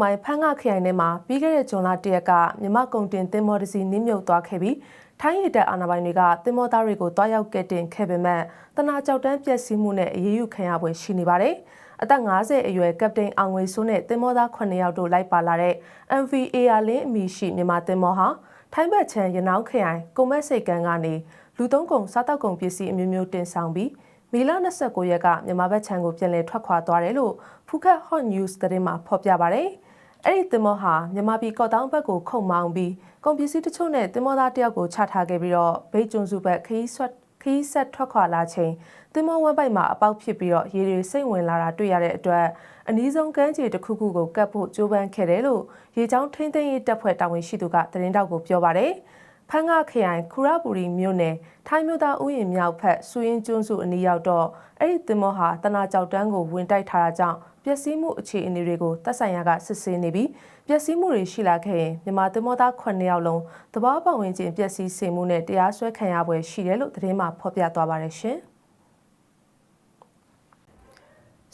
နောက်ပိုင်းဖန်းငခရိုင်ထဲမှာပြီးခဲ့တဲ့ဇွန်လ၁ရက်ကမြမကုံတင်တင်မော်တစီနင်းမြုပ်သွားခဲ့ပြီးထိုင်းရတပ်အာဏာပိုင်တွေကတင်မောသားတွေကိုတွားရောက်ကဲတင်ခဲ့ပေမဲ့တနာကြောက်တန်းပျက်စီးမှုနဲ့အရေးယူခံရပွဲရှိနေပါတယ်။အသက်50အရွယ်ကပတိန်အောင်ငွေစိုးနဲ့တင်မောသား9ယောက်တို့လိုက်ပါလာတဲ့ MVAR လင်းအမီရှိမြန်မာတင်မောဟာထိုင်းဘက်ချမ်းရနောင်းခရိုင်ကုံမက်စိတ်ကန်ကနေလူသုံးကုံစားတောက်ကုံပစ္စည်းအမျိုးမျိုးတင်ဆောင်ပြီးမီလ29ရက်ကမြန်မာဘက်ချမ်းကိုပြန်လည်ထွက်ခွာသွားတယ်လို့ဖူခက် Hot News သတင်းမှာဖော်ပြပါဗျ။ အဲ့ဒီတင်မောဟာမြန်မာပြည်ကော့တောင်းဘက်ကိုခုံမောင်းပြီးကုန်ပစ္စည်းတချို့နဲ့တင်မောသားတယောက်ကိုချထားခဲ့ပြီးတော့ဗိတ်ကျွန်းစုဘက်ခရီးဆွတ်ခရီးဆက်ထွက်ခွာလာချိန်တင်မောဝက်ပိုက်မှာအပေါက်ဖြစ်ပြီးတော့ရေတွေစိတ်ဝင်လာတာတွေ့ရတဲ့အတွက်အနည်းဆုံးကမ်းခြေတစ်ခုခုကိုကတ်ဖို့ကြိုးပမ်းခဲ့တယ်လို့ရေချောင်းထိန်းသိမ်းရေးတပ်ဖွဲ့တာဝန်ရှိသူကသတင်းတောက်ကိုပြောပါတယ်။ ဖန်းငခရိုင်ခူရပူရီမြို့နယ်ထိုင်းမြို့သားဥယျာဉ်မြောက်ဖက်စူရင်ကျွန်းစုအနီးရောက်တော့အဲ့ဒီတင်မောဟာတနာကြောက်တန်းကိုဝင်တိုက်ထားတာကြောင့်ပျက်စီးမှုအခြေအနေတွေကိုတပ်ဆိုင်ရာကစစ်ဆေးနေပြီးပျက်စီးမှုတွေရှိလာခဲ့ရင်မြန်မာတင်မောသား9ယောက်လုံးတဘောပတ်ဝန်းကျင်ပျက်စီးစေမှုနဲ့တရားစွဲခံရပွဲရှိတယ်လို့သတင်းမှာဖော်ပြသွားပါတယ်ရှင်။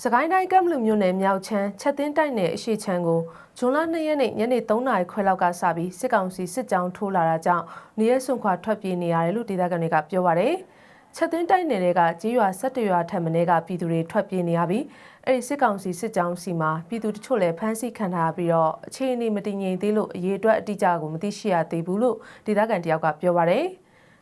စကိုင်းတိုင်းကမ်လူမြို့နယ်မြောက်ချမ်းချက်တင်းတိုက်နယ်အရှိချမ်းကိုဇွန်လ2ရက်နေ့ညနေ3နာရီခွဲလောက်ကစပြီးစစ်ကောင်စီစစ်ကြောင်းထိုးလာတာကြောင့်နေရဲစွန်ခွာထွက်ပြေးနေရတယ်လို့ဒေသခံတွေကပြောပါရယ်ချက်တင်းတိုက်နယ်တွေကကြေးရွာ17ရွာထက်မနည်းကပြည်သူတွေထွက်ပြေးနေရပြီးအဲ့ဒီစစ်ကောင်စီစစ်ကြောင်းစီမှာပြည်သူတချို့လည်းဖမ်းဆီးခံထားပြီးတော့အခြေအနေမတည်ငြိမ်သေးလို့အရေးအတွက်အတိအကျကိုမသိရှိရသေးဘူးလို့ဒေသခံတယောက်ကပြောပါရယ်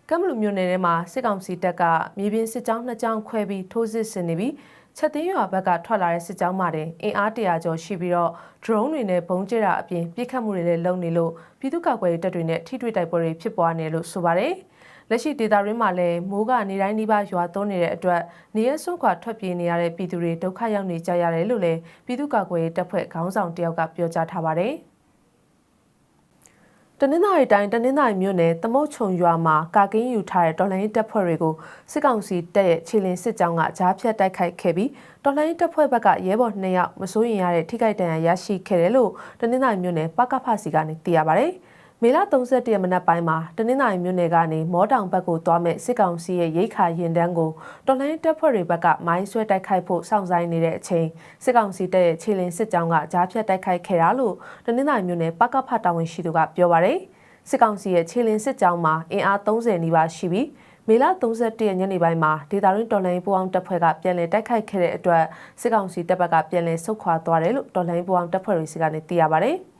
ကမ်ဘလူမြို့နယ်ထဲမှာစစ်ကောင်စီတပ်ကမြေပြင်စစ်ကြောင်းနှစ်ကြောင်းခွဲပြီးထိုးစစ်ဆင်နေပြီး ချက်သိန်းရွာဘက်ကထွက်လာတဲ့စစ်ကြောင်းမှတဲ့အင်အားတရာကျော်ရှိပြီးတော့ drone တွေနဲ့ဘုံကျဲတာအပြင်ပြစ်ခတ်မှုတွေလည်းလုပ်နေလို့ပြည်သူ့ကာကွယ်ရေးတပ်တွေနဲ့ထိတွေ့တိုက်ပွဲတွေဖြစ်ပွားနေလို့ဆိုပါတယ်။လက်ရှိဒေတာရင်းမှာလည်းမိုးကနေတိုင်းနှိပါရွာသွန်းနေတဲ့အတွက်နေရဆွန့်ခွာထွက်ပြေးနေရတဲ့ပြည်သူတွေဒုက္ခရောက်နေကြရတယ်လို့လည်းပြည်သူ့ကာကွယ်ရေးတပ်ဖွဲ့ခေါင်းဆောင်တယောက်ကပြောကြားထားပါတယ်။ တနင်္သာရီတိုင်းတနင်္သာရီမြို့နယ်သမုတ်ချုံရွာမှာကာကင်းယူထားတဲ့တော်လှန်ရေးတပ်ဖွဲ့တွေကိုစစ်ကောင်စီတပ်ရဲ့ခြေလင်းစစ်ကြောင်းကကြားဖြတ်တိုက်ခိုက်ခဲ့ပြီးတော်လှန်ရေးတပ်ဖွဲ့ဘက်ကရဲဘော်2ယောက်မစိုးရင်ရတဲ့ထိခိုက်ဒဏ်ရာရရှိခဲ့တယ်လို့တနင်္သာရီမြို့နယ်ပကဖစီကနေသိရပါဗျ။ မေလ31ရက်မနက်ပိုင်းမှာတနင်္သာရီမြို့နယ်ကနေမောတောင်ဘက်ကိုသွားမဲ့စစ်ကောင်စီရဲ့ရိတ်ခါရင်တန်းကိုတော်လိုင်းတပ်ဖွဲ့တွေဘက်ကမိုင်းဆွဲတိုက်ခိုက်ဖို့စောင့်ဆိုင်းနေတဲ့အချိန်စစ်ကောင်စီတပ်ရဲ့ခြေလင်းစစ်ကြောင်းကကြားဖြတ်တိုက်ခိုက်ခဲ့တာလို့တနင်္သာရီမြို့နယ်ပကဖတာဝန်ရှိသူကပြောပါရယ်စစ်ကောင်စီရဲ့ခြေလင်းစစ်ကြောင်းမှာအင်အား30နီးပါးရှိပြီးမေလ31ရက်ညနေပိုင်းမှာဒေတာရင်းတော်လိုင်းပူအောင်တပ်ဖွဲ့ကပြန်လည်တိုက်ခိုက်ခဲ့တဲ့အတွက်စစ်ကောင်စီတပ်ဘက်ကပြန်လည်ဆုတ်ခွာသွားတယ်လို့တော်လိုင်းပူအောင်တပ်ဖွဲ့တွေစီကနေသိရပါဗျ။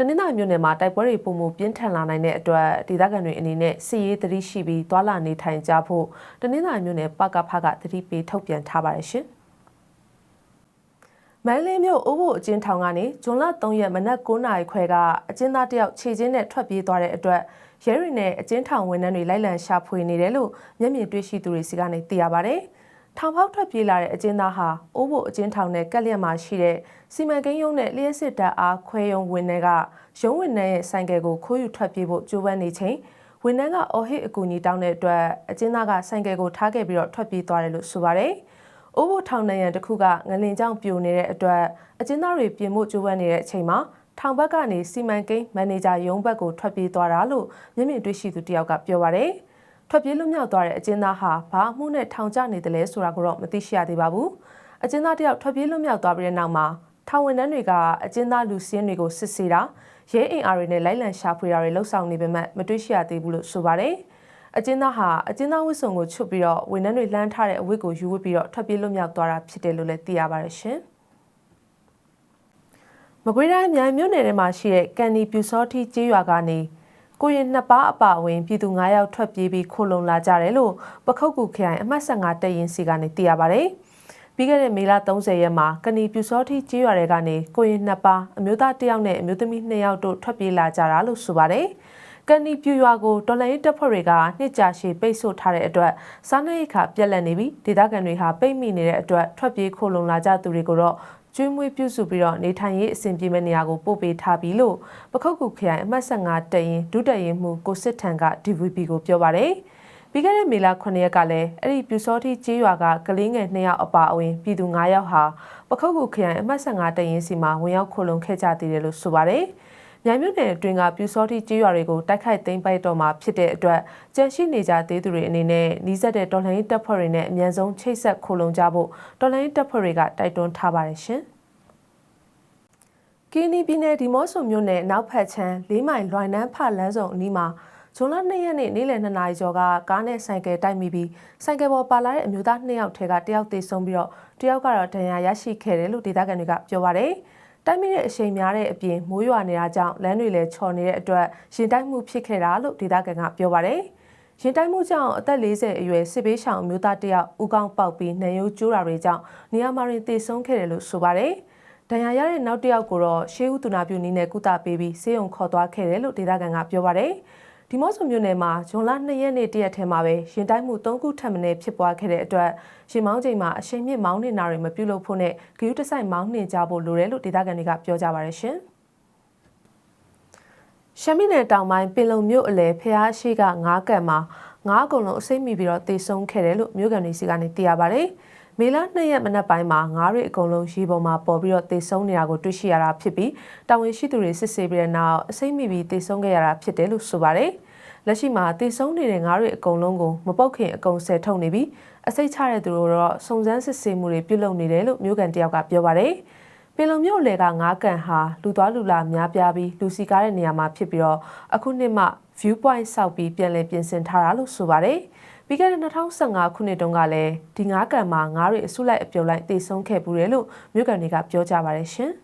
တနင်္သာရီမြို့နယ်မှာတိုက်ပွဲတွေပုံမှုပြင်းထန်လာနိုင်တဲ့အတွက်ဒေသခံတွေအနေနဲ့စီရေးသတိရှိပြီးသွာလာနေထိုင်ကြဖို့တနင်္သာရီမြို့နယ်ပကဖကသတိပေးထုတ်ပြန်ထားပါတယ်ရှင်။မန္တလေးမြို့အိုးဘိုအကျဉ်းထောင်ကနေဇွန်လ3ရက်မနက်9:00နာရီခွဲကအကျဉ်းသားတယောက်ခြေချင်းနဲ့ထွက်ပြေးသွားတဲ့အတွက်ရဲတွေနဲ့အကျဉ်းထောင်ဝန်ထမ်းတွေလိုက်လံရှာဖွေနေတယ်လို့မျက်မြင်တွေ့ရှိသူတွေစီကနေသိရပါဗျ။ ထောင်ဖောက်ထွက်ပြေးလာတဲ့အကျဉ်းသားဟာအိုးဘိုအကျဉ်းထောင်နဲ့ကက်လျက်မှာရှိတဲ့စီမံကိန်းရုံးနဲ့လျှက်စစ်တပ်အားခွဲရုံဝင်တွေကရုံးဝင်တဲ့ဆိုင်ကယ်ကိုခိုးယူထွက်ပြေးဖို့ကြိုးပမ်းနေချိန်ဝန်ထမ်းကအော်ဟစ်အကူအညီတောင်းတဲ့အတွက်အကျဉ်းသားကဆိုင်ကယ်ကိုထားခဲ့ပြီးတော့ထွက်ပြေးသွားတယ်လို့ဆိုပါတယ်။အိုးဘိုထောင်နံရံတစ်ခုကငလင်ကြောင်ပြိုနေတဲ့အတွက်အကျဉ်းသားတွေပြင်ဖို့ကြိုးပမ်းနေတဲ့အချိန်မှာထောင်ဘက်ကနေစီမံကိန်းမန်နေဂျာရုံးဘက်ကိုထွက်ပြေးသွားတာလို့မျက်မြင်တွေ့ရှိသူတယောက်ကပြောပါတယ်။ ထွက်ပြေးလွတ်မြောက်သွားတဲ့အကျဉ်းသားဟာဘာအမှုနဲ့ထောင်ကျနေတယ်လဲဆိုတာကိုတော့မသိရှိရသေးပါဘူး။အကျဉ်းသားတယောက်ထွက်ပြေးလွတ်မြောက်သွားပြီးတဲ့နောက်မှာထောင်ဝန်ထမ်းတွေကအကျဉ်းသားလူစင်းတွေကိုစစ်ဆေးတာရဲအင်အားတွေနဲ့လိုက်လံရှာဖွေတာတွေလှုပ်ဆောင်နေပေမဲ့မတွေ့ရှိရသေးဘူးလို့ဆိုပါတယ်။အကျဉ်းသားဟာအကျဉ်းသားဝတ်စုံကိုချွတ်ပြီးတော့ဝန်ထမ်းတွေလှမ်းထားတဲ့အဝတ်ကိုယူဝတ်ပြီးတော့ထွက်ပြေးလွတ်မြောက်သွားတာဖြစ်တယ်လို့လည်းသိရပါတယ်ရှင်။မကွေးတိုင်းမြိုင်မြို့နယ်ထဲမှာရှိတဲ့ကန်နီပြူစောတိကျေးရွာကနေ ကိုရင်နှစ်ပါးအပအဝင်ပြည်သူ9ယောက်ထွက်ပြေးပြီးခိုလုံလာကြတယ်လို့ပခုတ်ကူခရိုင်အမှတ်15တပ်ရင်းစီကနေသိရပါဗျ။ပြီးခဲ့တဲ့မေလ30ရက်မှာကဏီပြူစောတိကျေးရွာတွေကနေကိုရင်နှစ်ပါးအမျိုးသားတစ်ယောက်နဲ့အမျိုးသမီး2ယောက်တို့ထွက်ပြေးလာကြတာလို့ဆိုပါတယ်။ကန်နီပြူရွာကိုတော်လှန်ရေးတပ်ဖွဲ့တွေကနှစ်ကြာရှည်ပိတ်ဆို့ထားတဲ့အတွက်စားနပ်ရိက္ခာပြက်လက်နေပြီးဒေသခံတွေဟာပိတ်မိနေတဲ့အတွက်ထွက်ပြေးခိုလုံလာကြသူတွေကိုတော့ ကျွေးမွေးပြုစုပြီးတော့နေထိုင်ရေးအဆင်ပြေမဲ့နေရာကိုပို့ပေးထားပြီလို့ပခုတ်ကူခရိုင်အမှတ်15တရင်ဒုတရင်မှုကိုစစ်ထံက DVB ကိုပြောပါတယ်ပြီးခဲ့တဲ့မေလ9ရက်ကလည်းအဲ့ဒီပြူစောတိကျေးရွာကကလေးငယ်2ယောက်အပါအဝင်ပြည်သူ9ယောက်ဟာပခုတ်ကူခရိုင်အမှတ်15တရင်စီမှာဝင်ရောက်ခိုလုံခဲ့ကြသေးတယ်လို့ဆိုပါတယ် မြိုင်မြို့နယ်အတွင်းကပြူစောတိကျေးရွာတွေကိုတိုက်ခိုက်သိမ်းပိုက်တော့မှာဖြစ်တဲ့အတွက်ကြန့်ရှိနေကြသေးသူတွေအနေနဲ့နှီးစက်တဲ့တော်လှန်ရေးတပ်ဖွဲ့တွေနဲ့အမြန်ဆုံးချိတ်ဆက်ခိုလုံကြဖို့တော်လှန်ရေးတပ်ဖွဲ့တွေကတိုက်တွန်းထားပါတယ်ရှင်။ကင်းနီပြည်နယ်ဒီမော့ဆိုမြို့နယ်နောက်ဖက်ချမ်း၄မိုင်လွိုင်နန်းဖလန်းဆောင်အနီးမှာဇွန်လ2ရက်နေ့နေ့လယ်2နာရီကျော်ကကားနဲ့ဆိုင်ကယ်တိုက်မိပြီးဆိုင်ကယ်ပေါ်ပါလာတဲ့အမျိုးသား2ယောက်ထဲကတယောက်သေဆုံးပြီးတော့တယောက်ကတော့ဒဏ်ရာရရှိခဲ့တယ်လို့ဒေသခံတွေကပြောပါတယ်။ တိုက်မိတဲ့အချိန်များတဲ့အပြင်မိုးရွာနေတာကြောင့်လမ်းတွေလည်းချော်နေတဲ့အတွက်ရင်တိုက်မှုဖြစ်ခဲ့တာလို့ဒေသခံကပြောပါတယ်။ရင်တိုက်မှုကြောင့်အသက်40အရွယ်စစ်ဘေးရှောင်အမျိုးသားတယောက်ဦးကောင်းပေါက်ပြီးနှံရိုးကျိုးတာတွေကြောင့်နေရာမှာတွင်သေဆုံးခဲ့တယ်လို့ဆိုပါတယ်။ဒဏ်ရာရတဲ့နောက်တစ်ယောက်ကိုတော့ရှေးဦးသူနာပြုနည်းနဲ့ကုသပေးပြီးဆေးရုံခေါ်သွားခဲ့တယ်လို့ဒေသခံကပြောပါတယ်။ ဒီမော့ဆိုမြို့နယ်မှာဇွန်လ2ရက်နေ့တရက်ထဲမှာပဲရင်တိုက်မှု3ခုထပ်မံဖြစ်ပွားခဲ့တဲ့အတွက်ရှင်မောင်းချိန်မှာအရှိန်မြင့်မောင်းနေတာတွေမပြုလုပ်ဖို့နဲ့ဂရုတစိုက်မောင်းနှင်ကြဖို့လိုတယ်လို့ဒေသခံတွေကပြောကြပါရရှင်။ရှမ်းပြည်နယ်တောင်ပိုင်းပင်လုံမြို့အလယ်ဖျားရှိကငါးကန်မှာငါးအကုန်လုံးအစိမ့်မိပြီးတော့တေဆုံးခဲ့တယ်လို့မြို့ကန်တွေစီကနေသိရပါဗျ။ မေလ2ရက်မနက်ပိုင်းမှာငါးတွေအကုန်လုံးရေပေါ်မှာပေါ်ပြီးတော့တေဆုံးနေတာကိုတွေ့ရှိရတာဖြစ်ပြီးတာဝန်ရှိသူတွေစစ်ဆေးပြီးတဲ့နောက်အစိမ့်မိပြီးတေဆုံးခဲ့ရတာဖြစ်တယ်လို့ဆိုပါတယ်။လက်ရှိမှာတေဆုံးနေတဲ့ငါးတွေအကုန်လုံးကိုမပုတ်ခင်အကုန်ဆယ်ထုတ်နေပြီးအစိတ်ချတဲ့သူတို့တော့စုံစမ်းစစ်ဆေးမှုတွေပြုလုပ်နေတယ်လို့မြို့ကန်တယောက်ကပြောပါတယ်။ပင်လုံမြို့လေကငါးကန်ဟာလူသွားလူလာများပြားပြီးလူစီကားတဲ့နေရာမှာဖြစ်ပြီးတော့အခုနှစ်မှ view point စောက်ပြီးပြန်လည်ပြင်ဆင်ထားတာလို့ဆိုပါတယ်။ ပြီးခဲ့တဲ့2015ခုနှစ်တုန်းကလည်းဒီငါးကန်မှာငါးတွေအစုလိုက်အပြုံလိုက်တည်ဆုံးခဲ့ပူတယ်လို့မြို့ကန်တွေကပြောကြပါတယ်ရှင်။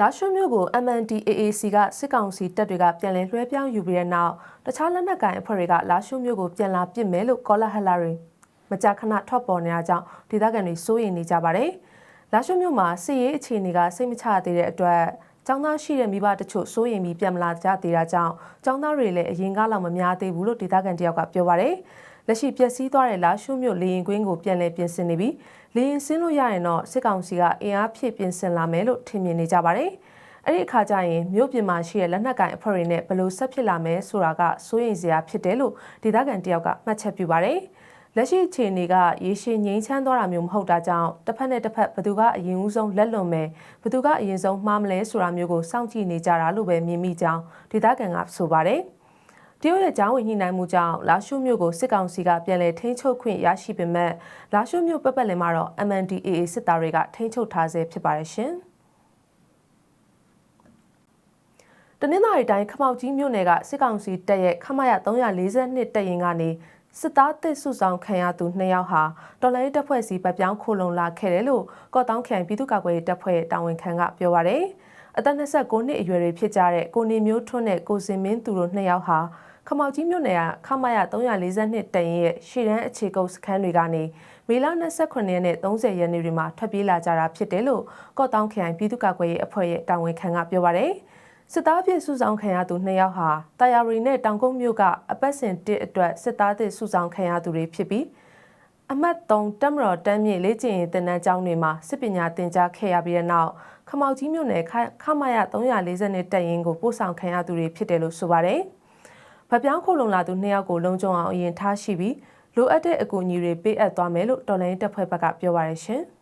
လာရှုမြို့ကို MNDAAC ကစစ်ကောင်စီတပ်တွေကပြန်လည်လွှဲပြောင်းယူပြီးတဲ့နောက်တခြားလက်နက်ကိုင်အဖွဲ့တွေကလာရှုမြို့ကိုပြန်လာပစ်မယ်လို့ကောလာဟလာတွေမကြာခဏထွက်ပေါ်နေတာကြောင့်ဒေသခံတွေစိုးရိမ်နေကြပါတယ်။လာရှုမြို့မှာစစ်ရေးအခြေအနေကစိတ်မချသေးတဲ့အတွက် ကျောင်းသားရှိတဲ့မိဘတချို့စိုးရိမ်ပြီးပြန်မလာကြသေးတာကြောင့်ကျောင်းသားတွေလည်းအရင်ကလောက်မများသေးဘူးလို့ဒေသခံတယောက်ကပြောပါရယ်လက်ရှိပျက်စီးသွားတဲ့လာရှုမြို့လေရင်ကွင်းကိုပြန်လည်ပြင်ဆင်နေပြီးလေရင်ဆင်းလို့ရရင်တော့စစ်ကောင်စီကအင်အားဖြည့်ပြင်ဆင်လာမယ်လို့ထင်မြင်နေကြပါတယ်အဲ့ဒီအခါကျရင်မြို့ပြင်မှာရှိတဲ့လက်နက်ကင်အဖွဲ့တွေနဲ့ဘယ်လိုဆက်ဖြစ်လာမယ်ဆိုတာကစိုးရိမ်စရာဖြစ်တယ်လို့ဒေသခံတယောက်ကမှတ်ချက်ပြုပါတယ်။ လက်ရှိအခြေအနေကရေရှည်ငြိမ်းချမ်းသွားတာမျိုးမဟုတ်တာကြောင့်တစ်ဖက်နဲ့တစ်ဖက်ဘသူကအရင်ဦးဆုံးလက်လွန်မယ်ဘသူကအရင်ဆုံးမှားမလဲဆိုတာမျိုးကိုစောင့်ကြည့်နေကြတာလို့ပဲမြင်မိကြောင်းဒေသခံကဆိုပါတယ်တရုတ်ရဲ့ကြားဝင်ညှိနှိုင်းမှုကြောင့်လာရှုမြို့ကိုစစ်ကောင်စီကပြန်လည်ထိန်းချုပ်ခွင့်ရရှိပေမဲ့လာရှုမြို့ပတ်ပတ်လည်မှာတော့ MNDAA စစ်သားတွေကထိန်းချုပ်ထားဆဲဖြစ်ပါတယ်ရှင်။တနင်္သာရီတိုင်းခမောက်ကြီးမြို့နယ်ကစစ်ကောင်စီတပ်ရဲ့ခမရ342တပ်ရင်ကနေ စစ်သားတစ်စုဆောင်ခံရသူနှစ်ယောက်ဟာတော်လိုင်းတပ်ဖွဲ့စီပတ်ပြောင်းခိုလုံလာခဲ့တယ်လို့ကော့တောင်းခရိုင်ပြည်သူ့ကာကွယ်ရေးတပ်ဖွဲ့တာဝန်ခံကပြောပါရယ်အသက်29နှစ်အရွယ်တွေဖြစ်ကြတဲ့ကိုနေမျိုးထွန်းနဲ့ကိုစင်မင်းသူတို့နှစ်ယောက်ဟာခမောက်ကြီးမြို့နယ်ကခမရ342တရင်ရဲ့ရှေ့တန်းအခြေကုပ်စခန်းတွေကနေမေလ29ရက်နဲ့30ရက်နေ့တွေမှာထွက်ပြေးလာကြတာဖြစ်တယ်လို့ကော့တောင်းခရိုင်ပြည်သူ့ကာကွယ်ရေးအဖွဲ့ရဲ့တာဝန်ခံကပြောပါရယ် စစ်သားဖြစ်စုဆောင်ခံရသူနှစ်ယောက်ဟာတာယာရီနဲ့တောင်ကုန်းမြို့ကအပတ်စဉ်တစ်အတွက်စစ်သားသစ်စုဆောင်ခံရသူတွေဖြစ်ပြီးအမှတ်3တက်မတော်တန်းမြေလေ့ကျင့်ရေးသင်တန်းကျောင်းတွေမှာစစ်ပညာသင်ကြားခဲ့ရပြီးတဲ့နောက်ခမောက်ကြီးမြို့နယ်ခမရ340နဲ့တက်ရင်ကိုပို့ဆောင်ခံရသူတွေဖြစ်တယ်လို့ဆိုပါတယ်။ဗပြောင်းခုလုံလာသူနှစ်ယောက်ကိုလုံခြုံအောင်အရင်ထားရှိပြီးလိုအပ်တဲ့အကူအညီတွေပေးအပ်သွားမယ်လို့တော်လိုင်းတပ်ဖွဲ့ဘက်ကပြောပါရရှင်။